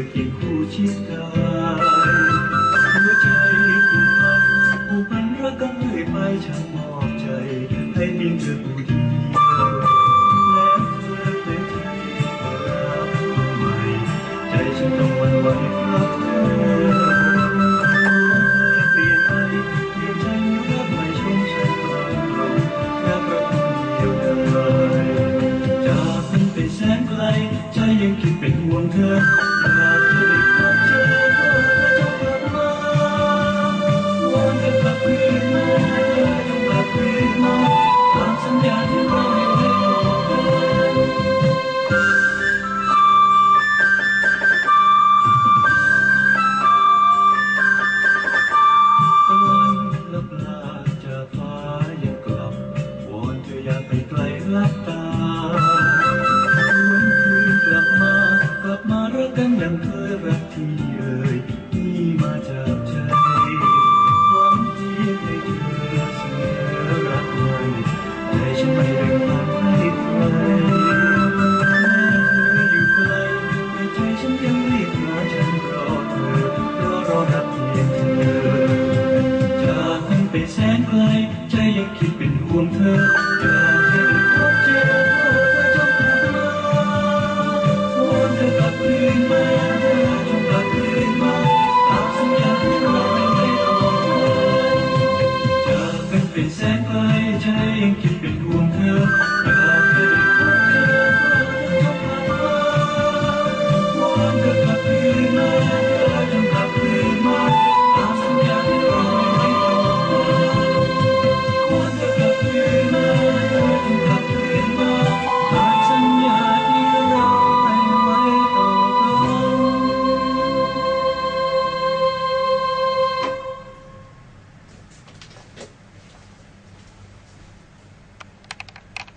таким путь искал. ลลับตาวนคืนกลับมา กลับมารักกันอย่างเคยรักที่เอ่ยนี่มาจากใจ